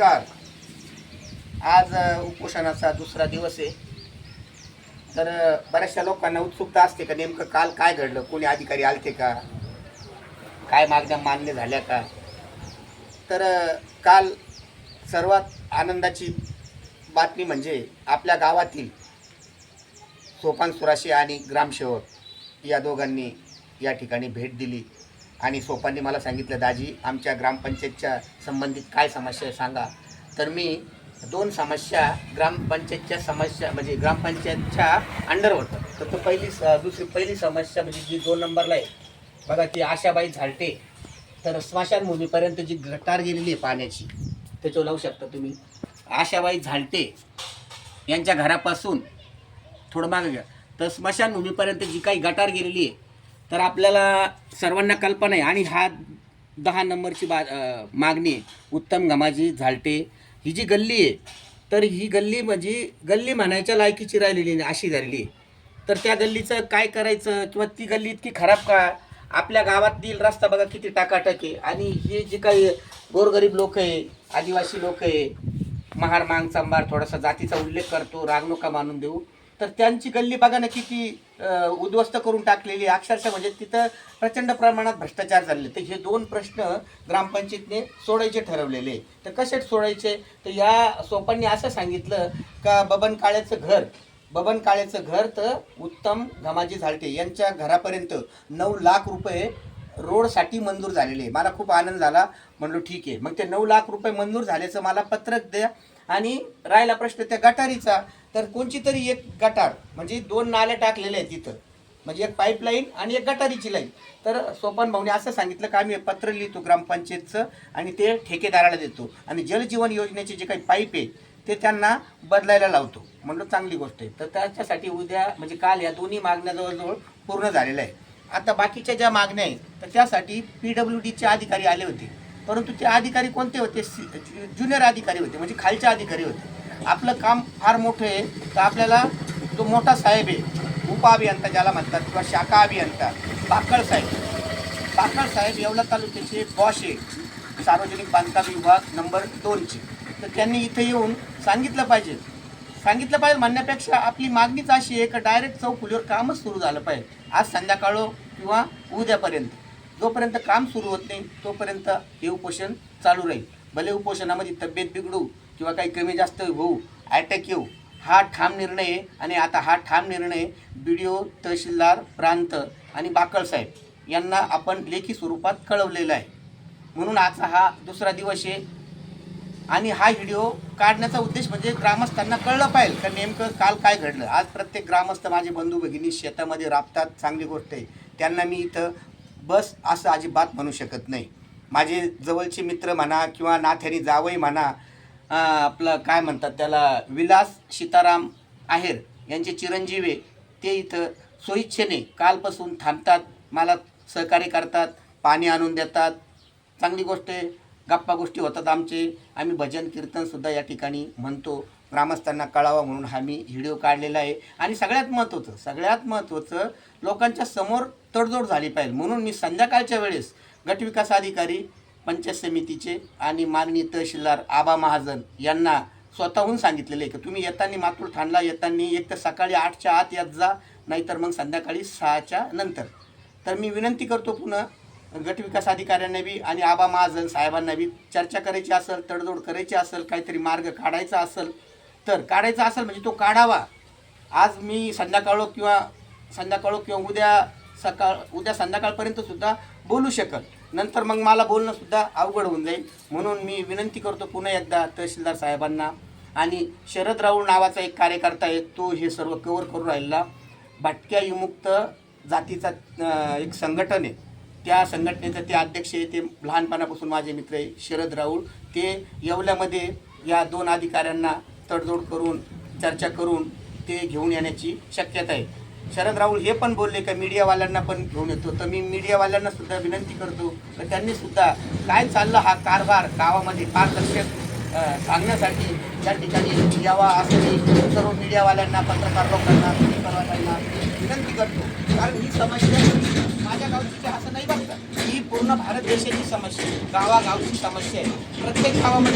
नमस्कार. आज उपोषणाचा दुसरा दिवस आहे. तर बऱ्याचशा लोकांना उत्सुकता असते का नेमकं काल काय घडलं? कोणी अधिकारी आलते का? काय मागण्या मान्य झाल्या का? तर काल सर्वात आनंदाची बातमी म्हणजे आपल्या गावातील सोपान सुराशी आणि ग्रामसेवक या दोघांनी या ठिकाणी भेट दिली. आणि सोपांनी मला सांगितलं दाजी आमच्या ग्रामपंचायतच्या संबंधित काय समस्या आहे सांगा. तर मी दोन समस्या ग्रामपंचायतच्या समस्या म्हणजे ग्रामपंचायतच्या अंडर होतं. तर तो पहिली स- दुसरी पहिली समस्या म्हणजे जी दोन नंबरला आहे बघा ती आशाबाई झालटे. तर स्मशानभूमीपर्यंत जी गटार गेलेली आहे पाण्याची त्याच्यावर लावू शकता तुम्ही. आशाबाई झालटे यांच्या घरापासून थोडं मागं घ्या. तर स्मशानभूमीपर्यंत जी काही गटार गेलेली आहे तर आपल्याला सर्वांना कल्पना आहे. आणि हा दहा नंबरची बा मागणी आहे. उत्तम गमाजी झालटे ही जी गल्ली आहे तर ही गल्ली म्हणजे गल्ली म्हणायच्या लायकीची राहिलेली नाही अशी झालेली आहे. तर त्या गल्लीचं काय करायचं किंवा ती गल्ली इतकी खराब का? आपल्या गावातील रस्ता बघा किती टाकाटाक. आहे आणि हे जे काही गोरगरीब लोक आहे आदिवासी लोक आहे महार मांग चांबार थोडासा जातीचा उल्लेख करतो रागणुका मानून देऊ. तर त्यांची गल्ली बघा ना किती उद्ध्वस्त करून टाकलेली अक्षरशः म्हणजे तिथं प्रचंड प्रमाणात भ्रष्टाचार झालेले. तर हे दोन प्रश्न ग्रामपंचायतने सोडायचे ठरवलेले तर कसे सोडायचे? तर या सोपांनी असं सांगितलं का बबन काळ्याचं घर बबन काळ्याचं घर तर उत्तम घमाजी झालटे यांच्या घरापर्यंत नऊ लाख रुपये रोडसाठी मंजूर झालेले आहे. मला खूप आनंद झाला. म्हणलो ठीक आहे. मग ते नऊ लाख रुपये मंजूर झाल्याचं मला पत्रक द्या. आणि राहिला प्रश्न त्या गटारीचा. तर कोणची तरी एक गटार म्हणजे दोन नाल्या टाकलेल्या आहेत तिथं म्हणजे एक पाईपलाईन आणि एक गटारीची लाईन तर सोपान भाऊने असं सांगितलं का आम्ही पत्र लिहितो ग्रामपंचायतचं आणि ते ठेकेदाराला देतो. आणि जलजीवन योजनेचे जे काही पाईप आहे ते त्यांना बदलायला लावतो. म्हणलं चांगली गोष्ट आहे. तर त्याच्यासाठी उद्या म्हणजे काल या दोन्ही मागण्या जवळजवळ पूर्ण झालेल्या आहे आता बाकीच्या ज्या मागण्या आहेत तर त्यासाठी पी डब्ल्यू डीचे अधिकारी आले होते. परंतु ते अधिकारी कोणते होते? ज्युनियर अधिकारी होते म्हणजे खालचे अधिकारी होते. आपलं काम फार मोठं आहे तर आपल्याला जो मोठा साहेब आहे उपअभियंता ज्याला म्हणतात किंवा शाखा अभियंता बाकळ साहेब. बाकळ साहेब येवला तालुक्याचे बॉश आहे सार्वजनिक बांधकाम विभाग नंबर दोनचे तर त्यांनी इथे येऊन सांगितलं पाहिजे. सांगितलं पाहिजे म्हणण्यापेक्षा आपली मागणीच अशी आहे का डायरेक्ट चौफुलीवर कामच सुरू झालं पाहिजे. आज संध्याकाळ किंवा उद्यापर्यंत. जोपर्यंत काम सुरू होत नाही तोपर्यंत हे उपोषण चालू राहील. भले उपोषणामध्ये तब्येत बिघडू किंवा काही कमी जास्त होऊ अटॅक येऊ हा ठाम निर्णय आहे. आणि आता हा ठाम निर्णय बी डी ओ तहसीलदार प्रांत आणि बाकळसाहेब यांना आपण लेखी स्वरूपात कळवलेला आहे. म्हणून आजचा हा दुसरा दिवस आहे. आणि हा व्हिडिओ काढण्याचा उद्देश म्हणजे ग्रामस्थांना कळलं पाहिजे का नेमकं काल काय घडलं. आज प्रत्येक ग्रामस्थ माझे बंधू भगिनी शेतामध्ये राबतात चांगली गोष्ट आहे. त्यांना मी इथं बस असं अजिबात म्हणू शकत नाही. माझे जवळचे मित्र म्हणा किंवा नाथ्यानी जावई म्हणा आपलं काय म्हणतात त्याला विलास सीताराम आहेर यांचे चिरंजीव आहे ते इथं स्वइच्छेने कालपासून थांबतात मला सहकार्य करतात पाणी आणून देतात. चांगली गोष्ट आहे गप्पा गोष्टी होतात आमचे. आम्ही भजन कीर्तनसुद्धा या ठिकाणी म्हणतो. ग्रामस्थांना कळावा म्हणून हा मी व्हिडिओ काढलेला आहे. आणि सगळ्यात महत्त्वाचं सगळ्यात महत्त्वाचं लोकांच्या समोर तडजोड झाली पाहिजे. म्हणून मी संध्याकाळच्या वेळेस गटविकास अधिकारी पंचायत समितीचे आणि माननीय तहसीलदार आबा महाजन यांना स्वतःहून सांगितलेलं आहे की तुम्ही येताना मातूर ठाणला येताना एक तर सकाळी आठच्या आत येत जा नाहीतर मग संध्याकाळी सहाच्या नंतर. तर मी विनंती करतो पुन्हा गटविकास अधिकाऱ्यांना बी आणि आबा महाजन साहेबांना बी चर्चा करायची असेल तडजोड करायची असेल काहीतरी मार्ग काढायचा असेल तर काढायचा असेल म्हणजे तो काढावा. आज मी संध्याकाळ किंवा संध्याकाळ किंवा उद्या सकाळ उद्या संध्याकाळपर्यंत सुद्धा बोलू शकत. नंतर मग मला बोलणं सुद्धा अवघड होऊन जाईल. म्हणून मी विनंती करतो पुन्हा एकदा तहसीलदार साहेबांना आणि शरद राऊळ नावाचा एक कार्यकर्ता आहे तो हे सर्व कवर करून राहिला भटक्या विमुक्त जातीचा एक संघटन आहे. त्या संघटनेचे ते अध्यक्ष आहे ते लहानपणापासून माझे मित्र आहे शरद राऊळ. ते येवल्यामध्ये या दोन अधिकाऱ्यांना तडजोड करून चर्चा करून ते घेऊन येण्याची शक्यता आहे. शरद राहुल हे पण बोलले का मीडियावाल्यांना पण घेऊन येतो. तर मी मीडियावाल्यांना सुद्धा विनंती करतो. तर त्यांनी सुद्धा काय चाललं हा कारभार गावामध्ये पारदर्शक सांगण्यासाठी या ठिकाणी यावा असं मी सर्व मीडियावाल्यांना पत्रकार लोकांना पत्रकारांना विनंती करतो. कारण ही समस्या माझ्या गावची असं नाही बघता ही पूर्ण भारत देशाची समस्या आहे. गावागावची समस्या आहे. प्रत्येक गावामध्ये